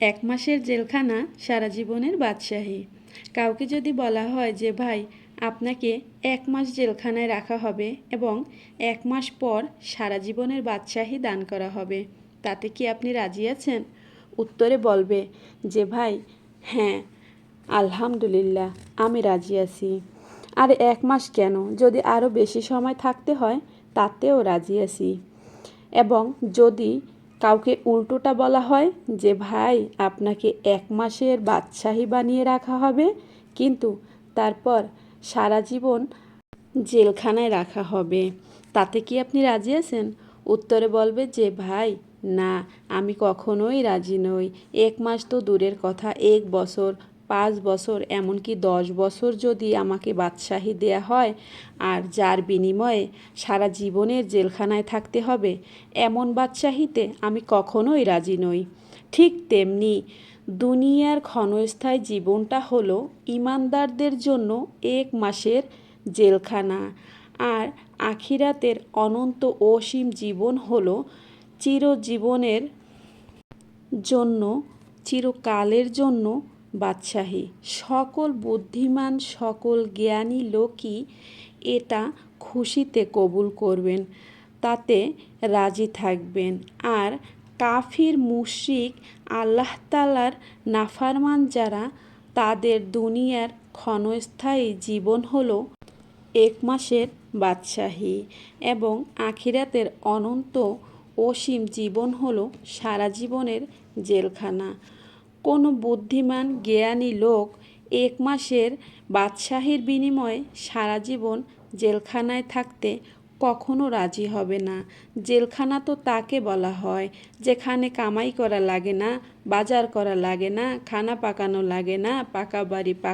এক মাসের জেলখানা সারা জীবনের বাদশাহী। কাউকে যদি বলা হয় যে, ভাই, আপনাকে এক মাস জেলখানায় রাখা হবে এবং এক মাস পর সারা জীবনের বাদশাহী দান করা হবে, তাতে কি আপনি রাজি আছেন? উত্তরে বলবে যে, ভাই হ্যাঁ আলহামদুলিল্লাহ, আমি রাজি আছি। আর এক মাস কেন? যদি আরও বেশি সময় থাকতে হয়, তাতেও রাজি আছি। এবং যদি কাউকে উল্টোটা বলা হয় যে, ভাই, আপনাকে এক মাসের বাদশাহী বানিয়ে রাখা হবে, কিন্তু তারপর সারা জীবন জেলখানায় রাখা হবে। তাতে কি আপনি রাজি আছেন? উত্তরে বলবে যে, ভাই, না, আমি কখনোই রাজি নই। এক মাস তো দূরের কথা, এক বছর পাঁচ বছর, এমনকি দশ বছর যদি আমাকে বাদশাহী দেয়া হয়, আর যার বিনিময়ে সারা জীবনের জেলখানায় থাকতে হবে, এমন বাদশাহীতে আমি কখনোই রাজি নই। ঠিক তেমনি দুনিয়ার ক্ষণস্থায়ী জীবনটা হলো ইমানদারদের জন্য এক মাসের জেলখানা, আর আখিরাতের অনন্ত অসীম জীবন হলো চিরজীবনের জন্য, চিরকালের জন্য বাদশাহী। সকল বুদ্ধিমান, সকল জ্ঞানী লোকই এটা খুশিতে কবুল করবেন, তাতে রাজি থাকবেন। আর কাফির, মুশরিক, আল্লাহ তালার নাফারমান যারা, তাদের দুনিয়ার ক্ষণস্থায়ী জীবন হলো এক মাসের বাদশাহী এবং আখিরাতের অনন্ত অসীম জীবন হলো সারা জীবনের জেলখানা। কোনো বুদ্ধিমান, জ্ঞানী লোক এক মাসের বাদশাহীর বিনিময়ে সারা জীবন জেলখানায় থাকতে কখনো রাজি হবে না। জেলখানা তো তাকে বলা হয়, যেখানে কামাই করা লাগে না, বাজার করা লাগে না, খানা পাকানো লাগে না, পাকা বাড়ি পাকা